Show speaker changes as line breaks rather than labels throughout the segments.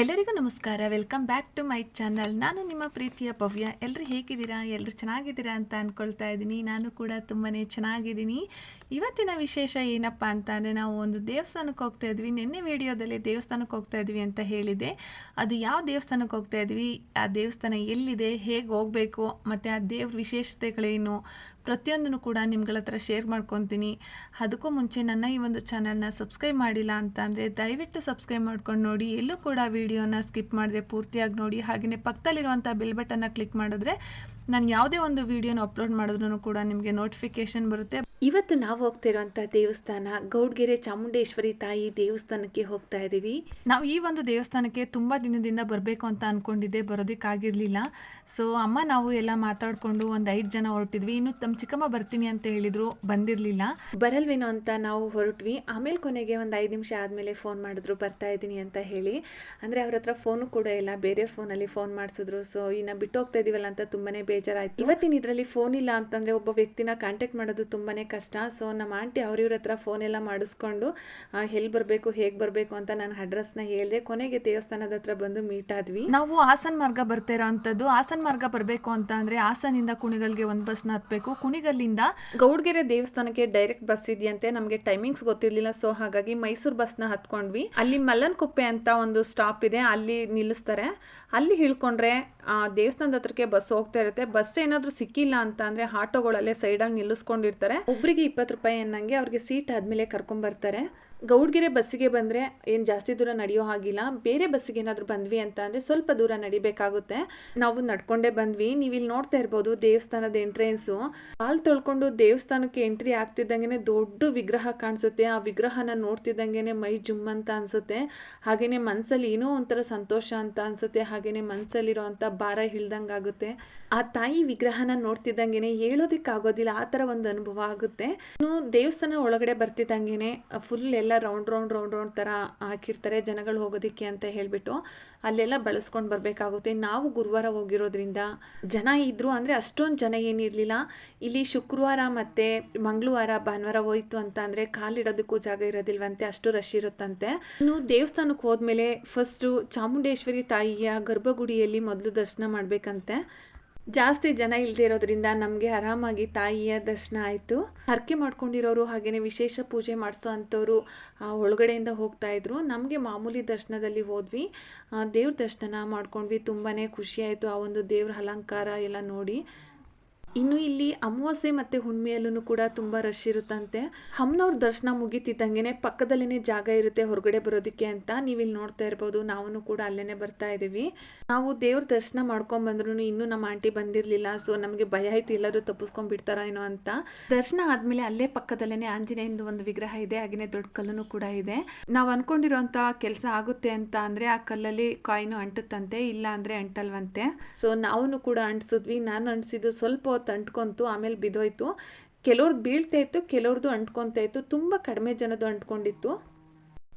ಎಲ್ಲರಿಗೂ ನಮಸ್ಕಾರ. Welcome back to my channel ನಾನು ನಿಮ್ಮ ಪ್ರೀತಿಯ ಭವ್ಯ. ಎಲ್ಲರೂ ಹೇಗಿದ್ದೀರಾ? ಎಲ್ಲರೂ ಚೆನ್ನಾಗಿದ್ದೀರಾ ಅಂತ ಅಂದ್ಕೊಳ್ತಾ ಇದ್ದೀನಿ. ನಾನು ಕೂಡ ತುಂಬಾ ಚೆನ್ನಾಗಿದ್ದೀನಿ. ಇವತ್ತಿನ ವಿಶೇಷ ಏನಪ್ಪ ಅಂತ ಅಂದರೆ ನಾವು ಒಂದು ದೇವಸ್ಥಾನಕ್ಕೆ ಹೋಗ್ತಾ ಇದ್ವಿ. ನಿನ್ನೆ ವಿಡಿಯೋದಲ್ಲಿ ದೇವಸ್ಥಾನಕ್ಕೆ ಹೋಗ್ತಾ ಇದ್ವಿ ಅಂತ ಹೇಳಿದೆ ಅದು ಯಾವ ದೇವಸ್ಥಾನಕ್ಕೆ ಹೋಗ್ತಾ ಇದ್ವಿ? ಆ ದೇವಸ್ಥಾನ ಎಲ್ಲಿದೆ? ಹೇಗೆ ಹೋಗಬೇಕು? ಮತ್ತು ಆ ದೇವ್ರ ವಿಶೇಷತೆಗಳೇನು? ಪ್ರತಿಯೊಂದನ್ನು ಕೂಡ ನಿಮ್ಗಳ ಹತ್ರ ಶೇರ್ ಮಾಡ್ಕೊತೀನಿ. ಅದಕ್ಕೂ ಮುಂಚೆ ನನ್ನ ಈ ಒಂದು ಚಾನಲ್ನ ಸಬ್ಸ್ಕ್ರೈಬ್ ಮಾಡಿಲ್ಲ ಅಂತ ಅಂದರೆ ದಯವಿಟ್ಟು ಸಬ್ಸ್ಕ್ರೈಬ್ ಮಾಡ್ಕೊಂಡು ನೋಡಿ. ಎಲ್ಲೂ ಕೂಡ ವಿಡಿಯೋನ ಸ್ಕಿಪ್ ಮಾಡದೆ ಪೂರ್ತಿಯಾಗಿ ನೋಡಿ. ಹಾಗೆಯೇ ಪಕ್ಕದಲ್ಲಿರುವಂಥ ಬಿಲ್ ಬಟನ್ನ ಕ್ಲಿಕ್ ಮಾಡಿದ್ರೆ ನಾನು ಯಾವುದೇ ಒಂದು ವಿಡಿಯೋನ ಅಪ್ಲೋಡ್ ಮಾಡಿದ್ರೂ ಕೂಡ ನಿಮಗೆ ನೋಟಿಫಿಕೇಶನ್ ಬರುತ್ತೆ. ಇವತ್ತು ನಾವು ಹೋಗ್ತಿರುವಂಥ ದೇವಸ್ಥಾನ ಗೌಡ್ಗೆರೆ ಚಾಮುಂಡೇಶ್ವರಿ ತಾಯಿ ದೇವಸ್ಥಾನಕ್ಕೆ ಹೋಗ್ತಾ ಇದ್ದೀವಿ ನಾವು ಈ ಒಂದು ದೇವಸ್ಥಾನಕ್ಕೆ ತುಂಬ ದಿನದಿಂದ ಬರಬೇಕು ಅಂತ ಅಂದ್ಕೊಂಡಿದ್ದೆ ಬರೋದಕ್ಕಾಗಿರಲಿಲ್ಲ. ಸೊ ಅಮ್ಮ ನಾವು ಎಲ್ಲ ಮಾತಾಡಿಕೊಂಡು ಒಂದು ಐದು ಜನ ಹೊರಟಿದ್ವಿ. ಇನ್ನು ತಮ್ಮ ಚಿಕ್ಕಮ್ಮ ಬರ್ತೀನಿ ಅಂತ ಹೇಳಿದ್ರು ಬಂದಿರಲಿಲ್ಲ. ಬರಲ್ವೇನೋ ಅಂತ ನಾವು ಹೊರಟ್ವಿ. ಆಮೇಲೆ ಕೊನೆಗೆ ಒಂದು ಐದು ನಿಮಿಷ ಆದಮೇಲೆ ಫೋನ್ ಮಾಡಿದ್ರು ಬರ್ತಾ ಇದ್ದೀನಿ ಅಂತ ಹೇಳಿ. ಅಂದರೆ ಅವ್ರ ಹತ್ರ ಫೋನು ಕೂಡ ಇಲ್ಲ ಬೇರೆ ಫೋನಲ್ಲಿ ಫೋನ್ ಮಾಡಿಸಿದ್ರು. ಸೊ ಇನ್ನು ಬಿಟ್ಟು ಹೋಗ್ತಾ ಇದೀವಲ್ಲ ಅಂತ ತುಂಬಾ ಬೇಜಾರಾಯಿತು. ಇವತ್ತಿನ ಇದರಲ್ಲಿ ಫೋನ್ ಇಲ್ಲ ಅಂತಂದರೆ ಒಬ್ಬ ವ್ಯಕ್ತಿನ ಕಾಂಟ್ಯಾಕ್ಟ್ ಮಾಡೋದು ತುಂಬಾ ಕಷ್ಟ. ಸೊ ನಮ್ಮ ಆಂಟಿ ಅವ್ರಿವ್ರ ಹತ್ರ ಫೋನ್ ಎಲ್ಲ ಮಾಡಿಸ್ಕೊಂಡು ಎಲ್ಲಿ ಬರಬೇಕು ಹೇಗೆ ಬರಬೇಕು ಅಂತ ನಾನು ಅಡ್ರೆಸ್ನ ಹೇಳಿದೆ. ಕೊನೆಗೆ ದೇವಸ್ಥಾನದ ಹತ್ರ ಬಂದು ಮೀಟ್ ಆದ್ವಿ. ನಾವು ಹಾಸನ್ ಮಾರ್ಗ ಬರ್ತಾ ಇರೋವಂಥದ್ದು ಹಾಸನ ಮಾರ್ಗ ಬರಬೇಕು ಅಂತ ಅಂದರೆ ಹಾಸನಿಂದ ಕುಣಿಗಲ್ಗೆ ಒಂದು ಬಸ್ನ ಹತ್ತಬೇಕು ಕುಣಿಗಲ್ಲಿಂದ ಗೌಡ್ಗೆರೆ ದೇವಸ್ಥಾನಕ್ಕೆ ಡೈರೆಕ್ಟ್ ಬಸ್ ಇದೆಯಂತೆ. ನಮಗೆ ಟೈಮಿಂಗ್ಸ್ ಗೊತ್ತಿರಲಿಲ್ಲ. ಸೊ ಹಾಗಾಗಿ ಮೈಸೂರು ಬಸ್ನ ಹತ್ಕೊಂಡ್ವಿ. ಅಲ್ಲಿ ಮಲ್ಲನ್ ಕುಪ್ಪೆ ಅಂತ ಒಂದು ಸ್ಟಾಪ್ ಇದೆ. ಅಲ್ಲಿ ನಿಲ್ಲಿಸ್ತಾರೆ. ಅಲ್ಲಿ ಇಳ್ಕೊಂಡ್ರೆ ಆ, ದೇವಸ್ಥಾನದ ಹತ್ರಕ್ಕೆ ಬಸ್ ಹೋಗ್ತಾ ಇರುತ್ತೆ. ಬಸ್ ಏನಾದರೂ ಸಿಕ್ಕಿಲ್ಲ ಅಂತ ಅಂದರೆ ಆಟೋಗಳಲ್ಲೇ ಸೈಡಲ್ಲಿ ನಿಲ್ಲಿಸ್ಕೊಂಡಿರ್ತಾರೆ. ಒಬ್ಬರಿಗೆ ಇಪ್ಪತ್ತು ರೂಪಾಯಿ ಅನ್ನಂಗೆ ಅವ್ರಿಗೆ ಸೀಟ್ ಆದಮೇಲೆ ಕರ್ಕೊಂಬರ್ತಾರೆ ಗೌಡ್ಗೆರೆ ಬಸ್ಸಿಗೆ ಬಂದರೆ ಏನು ಜಾಸ್ತಿ ದೂರ ನಡೆಯೋ ಹಾಗಿಲ್ಲ. ಬೇರೆ ಬಸ್ಸಿಗೆ ಏನಾದರೂ ಬಂದ್ವಿ ಅಂತ ಅಂದರೆ ಸ್ವಲ್ಪ ದೂರ ನಡಿಬೇಕಾಗುತ್ತೆ. ನಾವು ನಡ್ಕೊಂಡೇ ಬಂದ್ವಿ. ನೀವು ಇಲ್ಲಿ ನೋಡ್ತಾ ಇರ್ಬೋದು ದೇವಸ್ಥಾನದ ಎಂಟ್ರೆನ್ಸು ಹಾಲು ತೊಳ್ಕೊಂಡು ದೇವಸ್ಥಾನಕ್ಕೆ ಎಂಟ್ರಿ ಆಗ್ತಿದ್ದಂಗೆ ದೊಡ್ಡ ವಿಗ್ರಹ ಕಾಣಿಸುತ್ತೆ. ಆ ವಿಗ್ರಹನ ನೋಡ್ತಿದ್ದಂಗೆ ಮೈ ಜುಮ್ ಅಂತ ಅನ್ಸುತ್ತೆ. ಹಾಗೆಯೇ ಮನಸ್ಸಲ್ಲಿ ಏನೋ ಒಂಥರ ಸಂತೋಷ ಅಂತ ಅನ್ಸುತ್ತೆ. ಹಾಗೆಯೇ ಮನ್ಸಲ್ಲಿರೋಂಥ ಭಾರ ಹಿಳ್ದಂಗೆ ಆಗುತ್ತೆ. ಆ ತಾಯಿ ವಿಗ್ರಹನ ನೋಡ್ತಿದ್ದಂಗೆ ಹೇಳೋದಕ್ಕಾಗೋದಿಲ್ಲ. ಆ ಥರ ಒಂದು ಅನುಭವ ಆಗುತ್ತೆ. ಇನ್ನು ದೇವಸ್ಥಾನ ಒಳಗಡೆ ಬರ್ತಿದ್ದಂಗೆ ಫುಲ್ ಎಲ್ಲ ರೌಂಡ್ ರೌಂಡ್ ರೌಂಡ್ ರೌಂಡ್ ಥರ ಹಾಕಿರ್ತಾರೆ ಜನಗಳು ಹೋಗೋದಕ್ಕೆ ಅಂತ ಹೇಳಿಬಿಟ್ಟು ಅಲ್ಲೆಲ್ಲ ಬಳಸ್ಕೊಂಡು ಬರಬೇಕಾಗುತ್ತೆ. ನಾವು ಗುರುವಾರ ಹೋಗಿರೋದ್ರಿಂದ ಜನ ಇದ್ದರು ಅಂದರೆ ಅಷ್ಟೊಂದು ಜನ ಏನಿರಲಿಲ್ಲ ಇಲ್ಲಿ ಶುಕ್ರವಾರ ಮತ್ತು ಮಂಗಳವಾರ, ಭಾನುವಾರ ಹೋಯ್ತು ಅಂತ ಅಂದರೆ ಕಾಲಿಡೋದಕ್ಕೂ ಜಾಗ ಇರೋದಿಲ್ವಂತೆ, ಅಷ್ಟು ರಶ್ ಇರುತ್ತಂತೆ. ಇನ್ನು ದೇವಸ್ಥಾನಕ್ಕೆ ಹೋದ್ಮೇಲೆ ಫಸ್ಟು ಚಾಮುಂಡೇಶ್ವರಿ ತಾಯಿಯ ಗರ್ಭಗುಡಿಯಲ್ಲಿ ಮೊದಲು ದರ್ಶನ ಮಾಡಬೇಕಂತೆ. ಜಾಸ್ತಿ ಜನ ಇಲ್ಲದೆ ಇರೋದ್ರಿಂದ ನಮಗೆ ಆರಾಮಾಗಿ ತಾಯಿಯ ದರ್ಶನ ಆಯಿತು. ಹರಕೆ ಮಾಡ್ಕೊಂಡಿರೋರು ಹಾಗೆಯೇ ವಿಶೇಷ ಪೂಜೆ ಮಾಡಿಸೋ ಅಂಥವ್ರು ಆ, ಒಳಗಡೆಯಿಂದ ಹೋಗ್ತಾ ಇದ್ರು. ನಮಗೆ ಮಾಮೂಲಿ ದರ್ಶನದಲ್ಲಿ ಹೋದ್ವಿ. ದೇವ್ರ ದರ್ಶನ ಮಾಡ್ಕೊಂಡ್ವಿ. ತುಂಬಾ ಖುಷಿ ಆಯಿತು. ಆ ಒಂದು ದೇವ್ರ ಅಲಂಕಾರ ಎಲ್ಲ ನೋಡಿ. ಇನ್ನು ಇಲ್ಲಿ ಅಮಾವಾಸ್ಯೆ ಮತ್ತು ಹುಣ್ಣಿಮೆಯಲ್ಲೂ ಕೂಡ ತುಂಬ ರಶ್ ಇರುತ್ತಂತೆ. ಹಮ್ನವ್ರ ದರ್ಶನ ಮುಗಿತಿದ್ದಂಗೆ ಪಕ್ಕದಲ್ಲೇನೆ ಜಾಗ ಇರುತ್ತೆ ಹೊರಗಡೆ ಬರೋದಕ್ಕೆ ಅಂತ ನೀವು ಇಲ್ಲಿ ನೋಡ್ತಾ ಇರ್ಬೋದು ನಾವು ಕೂಡ ಅಲ್ಲೇ ಬರ್ತಾ ಇದ್ದೀವಿ ನಾವು ದೇವ್ರ ದರ್ಶನ ಮಾಡ್ಕೊಂಬಂದ್ರು ಇನ್ನೂ ನಮ್ಮ ಆಂಟಿ ಬಂದಿರಲಿಲ್ಲ, ಸೊ ನಮಗೆ ಭಯ ಆಯ್ತು ಎಲ್ಲರೂ ತಪ್ಪಿಸ್ಕೊಂಡ್ ಬಿಡ್ತಾರ ಏನೋ ಅಂತ. ದರ್ಶನ ಆದಮೇಲೆ ಅಲ್ಲೇ ಪಕ್ಕದಲ್ಲೇನೆ ಆಂಜನೇಯಂದು ಒಂದು ವಿಗ್ರಹ ಇದೆ ಹಾಗೆಯೇ ದೊಡ್ಡ ಕಲ್ಲೂ ಕೂಡ ಇದೆ. ನಾವು ಅನ್ಕೊಂಡಿರೋಂಥ ಕೆಲಸ ಆಗುತ್ತೆ ಅಂತ ಅಂದರೆ ಆ ಕಲ್ಲಲ್ಲಿ ಕಾಯಿನು ಅಂಟುತ್ತಂತೆ, ಇಲ್ಲ ಅಂದರೆ ಅಂಟಲ್ವಂತೆ. ಸೊ ನಾವು ಕೂಡ ಅಂಟಿಸಿದ್ವಿ. ನಾನು ಅಂಟಿಸಿದ್ದು ಸ್ವಲ್ಪ ಹೊತ್ತು ಅಂಟ್ಕೊಂತು ಆಮೇಲೆ ಬಿದ್ದೋಯ್ತು ಕೆಲವ್ರದ್ದು ಬೀಳ್ತಾ ಇತ್ತು ಕೆಲವ್ರದ್ದು ಅಂಟ್ಕೊತಾ ಇತ್ತು. ತುಂಬ ಕಡಿಮೆ ಜನದ್ದು ಅಂಟ್ಕೊಂಡಿತ್ತು.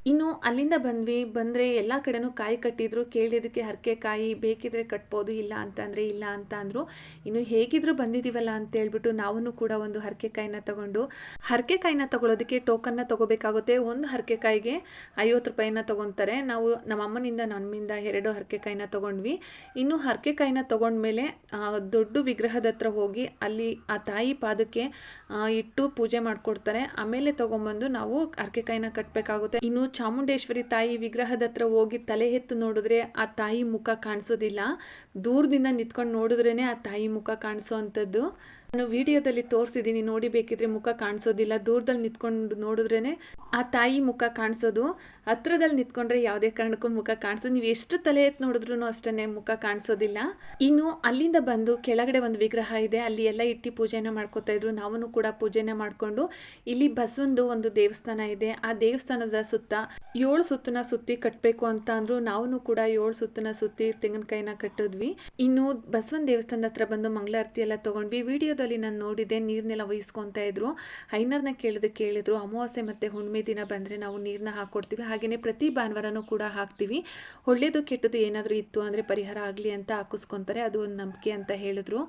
ಇನ್ನು ಅಲ್ಲಿಂದ ಬಂದ್ವಿ, ಬಂದರೆ ಎಲ್ಲ ಕಡೆನೂ ಕಾಯಿ ಕಟ್ಟಿದ್ರು, ಕೇಳಿದ್ದಕ್ಕೆ ಹರಕೆ ಕಾಯಿ ಬೇಕಿದ್ರೆ ಕಟ್ಬೋದು, ಇಲ್ಲ ಅಂತಂದರೆ ಇಲ್ಲ ಅಂತ ಅಂದರು. ಇನ್ನು ಹೇಗಿದ್ರು ಬಂದಿದ್ದೀವಲ್ಲ ಅಂತ ಹೇಳ್ಬಿಟ್ಟು ನಾವೂ ಕೂಡ ಒಂದು ಹರಕೆ ಕಾಯಿನ ತಗೊಂಡು, ಹರಕೆ ಕಾಯಿನ ತಗೊಳ್ಳೋದಕ್ಕೆ ಟೋಕನ್ನ ತಗೋಬೇಕಾಗುತ್ತೆ. ಒಂದು ಹರಕೆ ಕಾಯಿಗೆ ಐವತ್ತು ರೂಪಾಯಿನ ತಗೊತಾರೆ. ನಾವು ನಮ್ಮ ಅಮ್ಮನಿಂದ ನಮ್ಮಿಂದ ಎರಡು ಹರಕೆ ಕಾಯಿನ ತಗೊಂಡ್ವಿ. ಇನ್ನು ಹರಕೆ ಕಾಯಿನ ತಗೊಂಡ್ಮೇಲೆ ದೊಡ್ಡ ವಿಗ್ರಹದ ಹತ್ರ ಹೋಗಿ ಅಲ್ಲಿ ಆ ತಾಯಿ ಪಾದಕ್ಕೆ ಇಟ್ಟು ಪೂಜೆ ಮಾಡಿಕೊಡ್ತಾರೆ. ಆಮೇಲೆ ತಗೊಂಬಂದು ನಾವು ಹರಕೆ ಕಾಯಿನ ಕಟ್ಟಬೇಕಾಗುತ್ತೆ ಇನ್ನು ಚಾಮುಂಡೇಶ್ವರಿ ತಾಯಿ ವಿಗ್ರಹದ ಹತ್ರ ಹೋಗಿ ತಲೆ ಎತ್ತು ನೋಡಿದ್ರೆ ಆ ತಾಯಿ ಮುಖ ಕಾಣಿಸೋದಿಲ್ಲ. ದೂರದಿಂದ ನಿಂತ್ಕೊಂಡು ನೋಡಿದ್ರೇ ಆ ತಾಯಿ ಮುಖ ಕಾಣಿಸೋ ಅಂಥದ್ದು. ನಾನು ವಿಡಿಯೋದಲ್ಲಿ ತೋರಿಸಿದ್ದೀನಿ ನೋಡಿ ಬೇಕಿದ್ರೆ ಮುಖ ಕಾಣಿಸೋದಿಲ್ಲ. ದೂರದಲ್ಲಿ ನಿಂತ್ಕೊಂಡು ನೋಡಿದ್ರೇ ಆ ತಾಯಿ ಮುಖ ಕಾಣಿಸೋದು. ಹತ್ರದಲ್ಲಿ ನಿಂತ್ಕೊಂಡ್ರೆ ಯಾವುದೇ ಕಾರಣಕ್ಕೂ ಮುಖ ಕಾಣಿಸೋದು. ನೀವು ಎಷ್ಟು ತಲೆ ಎತ್ತು ನೋಡಿದ್ರೂ ಅಷ್ಟೇ ಮುಖ ಕಾಣಿಸೋದಿಲ್ಲ. ಇನ್ನು ಅಲ್ಲಿಂದ ಬಂದು ಕೆಳಗಡೆ ಒಂದು ವಿಗ್ರಹ ಇದೆ. ಅಲ್ಲಿ ಎಲ್ಲ ಇಟ್ಟು ಪೂಜೆನ ಮಾಡ್ಕೋತಾ ಇದ್ರು. ನಾವು ಕೂಡ ಪೂಜೆನ ಮಾಡಿಕೊಂಡು ಇಲ್ಲಿ ಬಸವಂದು ಒಂದು ದೇವಸ್ಥಾನ ಇದೆ. ಆ ದೇವಸ್ಥಾನದ ಸುತ್ತ ಏಳು ಸುತ್ತನ ಸುತ್ತಿ ಕಟ್ಟಬೇಕು ಅಂತ ಅಂದ್ರು. ನಾವು ಕೂಡ ಏಳು ಸುತ್ತನ ಸುತ್ತಿ ತೆಂಗಿನಕಾಯಿನ ಕಟ್ಟಿದ್ವಿ. ಇನ್ನು ಬಸವನ ದೇವಸ್ಥಾನದ ಹತ್ರ ಬಂದು ಮಂಗಳಾರತಿ ಎಲ್ಲ ತಗೊಂಡ್ವಿ. ವಿಡಿಯೋದಲ್ಲಿ ನಾನು ನೋಡಿದೆ ನೀರನ್ನೆಲ್ಲ ವಹಿಸ್ಕೊತಾ ಇದ್ರು. ಹೈನರ್ನ ಕೇಳಿದ ಕೇಳಿದ್ರು, ಅಮಾವಾಸ್ಯೆ ಮತ್ತೆ ಹುಣ್ಣಿಮೆ ದಿನ ಬಂದರೆ ನಾವು ನೀರನ್ನ ಹಾಕ್ಕೊಡ್ತೀವಿ ಹಾಗೆಯೇ ಪ್ರತಿ ಭಾನುವಾರನೂ ಕೂಡ ಹಾಕ್ತೀವಿ. ಒಳ್ಳೇದು ಕೆಟ್ಟದ್ದು ಏನಾದರೂ ಇತ್ತು ಅಂದರೆ ಪರಿಹಾರ ಆಗಲಿ ಅಂತ ಹಾಕಿಸ್ಕೊತಾರೆ. ಅದು ಒಂದು ನಂಬಿಕೆ ಅಂತ ಹೇಳಿದ್ರು.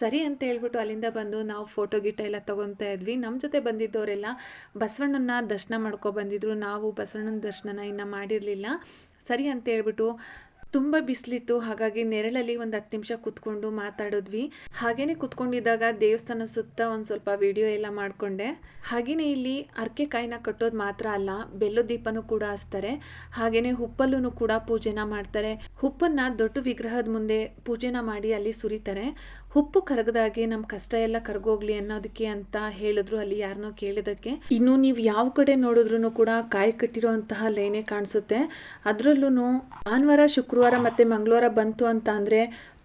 ಸರಿ ಅಂತ ಹೇಳ್ಬಿಟ್ಟು ಅಲ್ಲಿಂದ ಬಂದು ನಾವು ಫೋಟೋ ಗಿಟ ಎಲ್ಲ ತೊಗೊತಾ ಇದ್ವಿ. ನಮ್ಮ ಜೊತೆ ಬಂದಿದ್ದವರೆಲ್ಲ ಬಸವಣ್ಣನ ದರ್ಶನ ಮಾಡ್ಕೊ ಬಂದಿದ್ರು. ನಾವು ಬಸವಣ್ಣನ ದರ್ಶನನ ಇನ್ನು ಮಾಡಿರಲಿಲ್ಲ. ಸರಿ ಅಂತ ಹೇಳ್ಬಿಟ್ಟು ತುಂಬ ಬಿಸಿಲಿತ್ತು. ಹಾಗಾಗಿ ನೆರಳಲ್ಲಿ ಒಂದು ಹತ್ತು ನಿಮಿಷ ಕೂತ್ಕೊಂಡು ಮಾತಾಡಿದ್ವಿ. ಹಾಗೇನೆ ಕೂತ್ಕೊಂಡಿದ್ದಾಗ ದೇವಸ್ಥಾನ ಸುತ್ತ ಒಂದು ಸ್ವಲ್ಪ ವಿಡಿಯೋ ಎಲ್ಲ ಮಾಡಿಕೊಂಡೆ. ಹಾಗೆಯೇ ಇಲ್ಲಿ ಅರ್ಕೆ ಕಾಯಿನ ಕಟ್ಟೋದು ಮಾತ್ರ ಅಲ್ಲ, ಬೆಲ್ಲದ ದೀಪನೂ ಕೂಡ ಹಚ್ತಾರೆ. ಹಾಗೆಯೇ ಹುಪ್ಪಲ್ಲೂ ಕೂಡ ಪೂಜೆನ ಮಾಡ್ತಾರೆ. ಹುಪ್ಪನ್ನ ದೊಡ್ಡ ವಿಗ್ರಹದ ಮುಂದೆ ಪೂಜೆನ ಮಾಡಿ ಅಲ್ಲಿ ಸುರಿತಾರೆ. ಹುಪ್ಪು ಕರಗದಾಗೆ ನಮ್ಮ ಕಷ್ಟ ಎಲ್ಲ ಕರಗೋಗ್ಲಿ ಅನ್ನೋದಕ್ಕೆ ಅಂತ ಹೇಳಿದ್ರು ಅಲ್ಲಿ ಯಾರನ್ನೋ ಕೇಳಿದಕ್ಕೆ ಇನ್ನು ನೀವು ಯಾವ ಕಡೆ ನೋಡಿದ್ರು ಕೂಡ ಕಾಯಿ ಕಟ್ಟಿರುವಂತಹ ಲೈನೇ ಕಾಣಿಸುತ್ತೆ. ಅದರಲ್ಲೂ ಭಾನುವಾರ, ಶುಕ್ರವಾರ ಮತ್ತು ಮಂಗಳವಾರ ಬಂತು ಅಂತ ಅಂದರೆ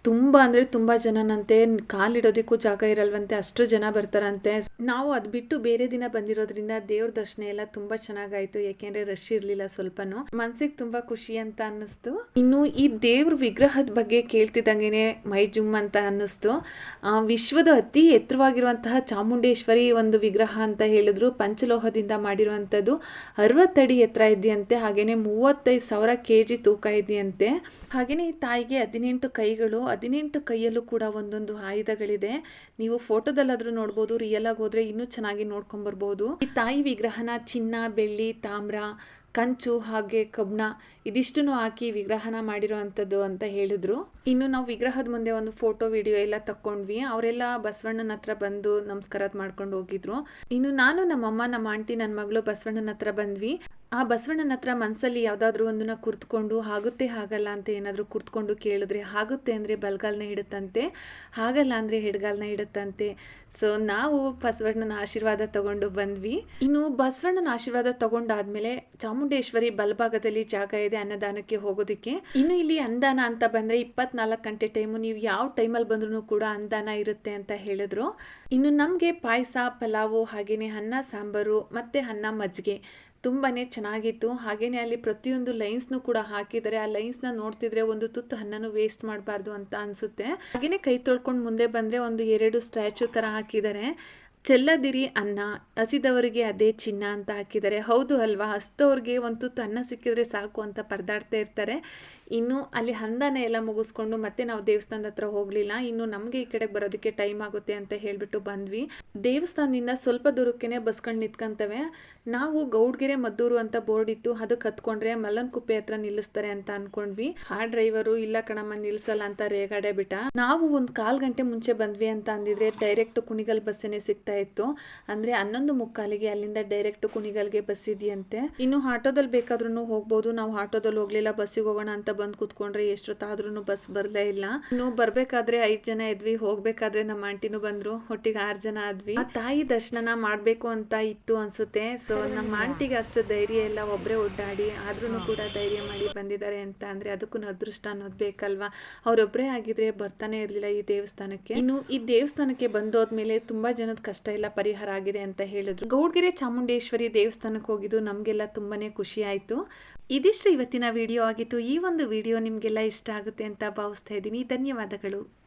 ತುಂಬ ಅಂದರೆ ತುಂಬ ಜನನಂತೆ ಕಾಲಿಡೋದಕ್ಕೂ ಜಾಗ ಇರಲ್ವಂತೆ ಅಷ್ಟು ಜನ ಬರ್ತಾರಂತೆ. ನಾವು ಅದು ಬಿಟ್ಟು ಬೇರೆ ದಿನ ಬಂದಿರೋದ್ರಿಂದ ದೇವ್ರ ದರ್ಶನ ಎಲ್ಲ ತುಂಬ ಚೆನ್ನಾಗಾಯ್ತು. ಯಾಕೆಂದರೆ ರಶ್ ಇರಲಿಲ್ಲ ಸ್ವಲ್ಪನೂ. ಮನ್ಸಿಗೆ ತುಂಬ ಖುಷಿ ಅಂತ ಅನ್ನಿಸ್ತು. ಇನ್ನು ಈ ದೇವ್ರ ವಿಗ್ರಹದ ಬಗ್ಗೆ ಕೇಳ್ತಿದ್ದಂಗೆನೆ ಮೈ ಜುಮ್ ಅಂತ ಅನ್ನಿಸ್ತು. ವಿಶ್ವದ ಅತಿ ಎತ್ತರವಾಗಿರುವಂತಹ ಚಾಮುಂಡೇಶ್ವರಿ ಒಂದು ವಿಗ್ರಹ ಅಂತ ಹೇಳಿದ್ರು. ಪಂಚಲೋಹದಿಂದ ಮಾಡಿರುವಂಥದ್ದು. ಅರವತ್ತಡಿ ಎತ್ತರ ಇದೆಯಂತೆ. ಹಾಗೆಯೇ ಮೂವತ್ತೈದು ಸಾವಿರ ಕೆ ಜಿ ತೂಕ ಇದೆಯಂತೆ. ಹಾಗೆಯೇ ಈ ತಾಯಿಗೆ ಹದಿನೆಂಟು ಕೈಗಳು ಹದಿನೆಂಟು ಕೈಯಲ್ಲೂ ಕೂಡ ಒಂದೊಂದು ಆಯುಧಗಳಿದೆ. ನೀವು ಫೋಟೋದಲ್ಲಾದರೂ ನೋಡ್ಬೋದು ರಿಯಲ್ ಆಗಿ ಹೋದ್ರೆ ಇನ್ನೂ ಚೆನ್ನಾಗಿ ನೋಡ್ಕೊಂಬರ್ಬೋದು. ಈ ತಾಯಿ ವಿಗ್ರಹನ ಚಿನ್ನ, ಬೆಳ್ಳಿ, ತಾಮ್ರ, ಕಂಚು ಹಾಗೆ ಕಬ್ಬಣ ಇದಿಷ್ಟನ್ನು ಹಾಕಿ ವಿಗ್ರಹನ ಮಾಡಿರೋ ಅಂಥದ್ದು ಅಂತ ಹೇಳಿದ್ರು. ಇನ್ನು ನಾವು ವಿಗ್ರಹದ ಮುಂದೆ ಒಂದು ಫೋಟೋ, ವಿಡಿಯೋ ಎಲ್ಲ ತಕ್ಕೊಂಡ್ವಿ. ಅವರೆಲ್ಲ ಬಸವಣ್ಣನ ಹತ್ರ ಬಂದು ನಮಸ್ಕಾರ ಮಾಡ್ಕೊಂಡು ಹೋಗಿದ್ರು. ಇನ್ನು ನಾನು, ನಮ್ಮಮ್ಮ, ನಮ್ಮ ಆಂಟಿ ನನ್ನ ಮಗಳು ಬಸವಣ್ಣನ ಹತ್ರ ಬಂದ್ವಿ. ಆ ಬಸವಣ್ಣನ ಹತ್ರ ಮನಸ್ಸಲ್ಲಿ ಯಾವುದಾದ್ರೂ ಒಂದನ್ನ ಕುರ್ತ್ಕೊಂಡು ಆಗುತ್ತೆ, ಹಾಗಲ್ಲ ಅಂತ ಏನಾದರೂ ಕುರ್ತ್ಕೊಂಡು ಕೇಳಿದ್ರೆ ಆಗುತ್ತೆ ಅಂದರೆ ಬಲ್ಗಾಲ್ನ ಇಡುತ್ತಂತೆ, ಹಾಗಲ್ಲ ಅಂದರೆ ಎಡಗಾಲ್ನ ಇಡುತ್ತಂತೆ. ಸೊ ನಾವು ಬಸವಣ್ಣನ ಆಶೀರ್ವಾದ ತಗೊಂಡು ಬಂದ್ವಿ. ಇನ್ನು ಬಸವಣ್ಣನ ಆಶೀರ್ವಾದ ತಗೊಂಡಾದ್ಮೇಲೆ ಚಾಮುಂಡೇಶ್ವರಿ ಬಲಭಾಗದಲ್ಲಿ ಜಾಗ ಇದೆ ಅನ್ನದಾನಕ್ಕೆ ಹೋಗೋದಕ್ಕೆ. ಇನ್ನು ಇಲ್ಲಿ ಅಂದಾನ ಅಂತ ಬಂದ್ರೆ ಇಪ್ಪತ್ನಾಲ್ಕು ಗಂಟೆ ಟೈಮು, ನೀವು ಯಾವ ಟೈಮಲ್ಲಿ ಬಂದ್ರೂ ಕೂಡ ಅಂದಾನ ಇರುತ್ತೆ ಅಂತ ಹೇಳಿದ್ರು. ಇನ್ನು ನಮಗೆ ಪಾಯಸ, ಪಲಾವು ಹಾಗೆಯೇ ಅನ್ನ, ಸಾಂಬಾರು ಮತ್ತೆ ಅನ್ನ ಮಜ್ಜಿಗೆ. ತುಂಬಾನೇ ಚೆನ್ನಾಗಿತ್ತು. ಹಾಗೆಯೇ ಅಲ್ಲಿ ಪ್ರತಿಯೊಂದು ಲೈನ್ಸ್ನು ಕೂಡ ಹಾಕಿದ್ದಾರೆ. ಆ ಲೈನ್ಸ್ನ ನೋಡ್ತಿದ್ರೆ ಒಂದು ತುತ್ತು ಅನ್ನನೂ ವೇಸ್ಟ್ ಮಾಡಬಾರ್ದು ಅಂತ ಅನಿಸುತ್ತೆ. ಹಾಗೆಯೇ ಕೈ ತೊಳ್ಕೊಂಡು ಮುಂದೆ ಬಂದರೆ ಒಂದು ಎರಡು ಸ್ಟ್ಯಾಚು ಥರ ಹಾಕಿದ್ದಾರೆ. ಚೆಲ್ಲದಿರಿ ಅನ್ನ, ಹಸಿದವರಿಗೆ ಅದೇ ಚಿನ್ನ ಅಂತ ಹಾಕಿದ್ದಾರೆ. ಹೌದು ಅಲ್ವಾ? ಹಸಿದವ್ರಿಗೆ ಒಂದು ತುತ್ತು ಅನ್ನ ಸಿಕ್ಕಿದ್ರೆ ಸಾಕು ಅಂತ ಪರದಾಡ್ತಾ ಇರ್ತಾರೆ. ಇನ್ನು ಅಲ್ಲಿ ಹಂದನ ಎಲ್ಲ ಮುಗಿಸ್ಕೊಂಡು ಮತ್ತೆ ನಾವು ದೇವಸ್ಥಾನದ ಹತ್ರ ಹೋಗ್ಲಿಲ್ಲ. ಇನ್ನು ನಮಗೆ ಈ ಕಡೆಗೆ ಬರೋದಕ್ಕೆ ಟೈಮ್ ಆಗುತ್ತೆ ಅಂತ ಹೇಳಿಬಿಟ್ಟು ಬಂದ್ವಿ. ದೇವಸ್ಥಾನದಿಂದ ಸ್ವಲ್ಪ ದೂರಕ್ಕೇನೆ ಬಸ್ಕೊಂಡು ನಿಂತ್ಕೊಂತವೆ. ನಾವು ಗೌಡ್ಗೆರೆ, ಮದ್ದೂರು ಅಂತ ಬೋರ್ಡ್ ಇತ್ತು. ಅದಕ್ಕೆ ಹತ್ಕೊಂಡ್ರೆ ಮಲ್ಲನ್ ಕುಪ್ಪೆ ಹತ್ರ ನಿಲ್ಲಿಸ್ತಾರೆ ಅಂತ ಅನ್ಕೊಂಡ್ವಿ. ಆ ಡ್ರೈವರು ಇಲ್ಲ ಕಣಮ್ಮ, ನಿಲ್ಸಲ್ಲ ಅಂತ ರೇಗಾಡೆ ಬಿಟ್ಟ. ನಾವು ಒಂದು ಕಾಲ್ ಗಂಟೆ ಮುಂಚೆ ಬಂದ್ವಿ ಅಂತ ಅಂದಿದ್ರೆ ಡೈರೆಕ್ಟ್ ಕುಣಿಗಲ್ ಬಸ್ಸೇನೆ ಸಿಗ್ತಾ ಇತ್ತು. ಅಂದ್ರೆ ಹನ್ನೊಂದು ಮುಕ್ಕಾಲಿಗೆ ಅಲ್ಲಿಂದ ಡೈರೆಕ್ಟ್ ಕುಣಿಗಲ್ಗೆ ಬಸ್ ಇದೆಯಂತೆ. ಇನ್ನು ಆಟೋದಲ್ಲಿ ಬೇಕಾದ್ರೂ ಹೋಗ್ಬೋದು. ನಾವು ಆಟೋದಲ್ಲಿ ಹೋಗ್ಲಿಲ್ಲ ಬಸ್ಸಿಗೆ ಹೋಗೋಣ ಅಂತ ಬಂದು ಕುತ್ಕೊಂಡ್ರೆ ಎಷ್ಟೊತ್ತಾದ್ರೂ ಬಸ್ ಬರ್ಲೇ ಇಲ್ಲ. ಇನ್ನು ಬರ್ಬೇಕಾದ್ರೆ ಐದ್ ಜನ ಇದ್ವಿ, ಹೋಗ್ಬೇಕಾದ್ರೆ ನಮ್ಮ ಆಂಟಿನೂ ಬಂದ್ರು, ಒಟ್ಟಿಗೆ ಆರ್ ಜನ ಆದ್ವಿ. ಆ ತಾಯಿ ದರ್ಶನ ಮಾಡ್ಬೇಕು ಅಂತ ಇತ್ತು ಅನ್ಸುತ್ತೆ. ಸೊ ನಮ್ಮ ಆಂಟಿಗೆ ಅಷ್ಟು ಧೈರ್ಯ ಎಲ್ಲ ಒಬ್ರೆ ಒಡ್ಡಾಡಿ ಆದ್ರೂ ಕೂಡ ಧೈರ್ಯ ಮಾಡಿ ಬಂದಿದ್ದಾರೆ ಅಂತ ಅಂದ್ರೆ ಅದಕ್ಕೂ ಅದೃಷ್ಟ ಅನ್ನೋದು ಬೇಕಲ್ವಾ? ಅವ್ರೊಬ್ರೇ ಆಗಿದ್ರೆ ಬರ್ತಾನೆ ಇರ್ಲಿಲ್ಲ ಈ ದೇವಸ್ಥಾನಕ್ಕೆ. ಇನ್ನು ಈ ದೇವಸ್ಥಾನಕ್ಕೆ ಬಂದೋದ್ಮೇಲೆ ತುಂಬಾ ಜನದ ಕಷ್ಟ ಎಲ್ಲ ಪರಿಹಾರ ಆಗಿದೆ ಅಂತ ಹೇಳಿದ್ರು. ಗೌಡ್ಗೆರೆ ಚಾಮುಂಡೇಶ್ವರಿ ದೇವಸ್ಥಾನಕ್ಕೆ ಹೋಗಿದ್ದು ನಮಗೆಲ್ಲ ತುಂಬಾನೇ ಖುಷಿ ಆಯ್ತು. ಇದಿಷ್ಟು ಇವತ್ತಿನ ವಿಡಿಯೋ ಆಗಿತ್ತು. ಈ ಒಂದು ವಿಡಿಯೋ ನಿಮಗೆಲ್ಲ ಇಷ್ಟ ಆಗುತ್ತೆ ಅಂತ ಭಾವಿಸ್ತಾ ಇದ್ದೀನಿ. ಧನ್ಯವಾದಗಳು.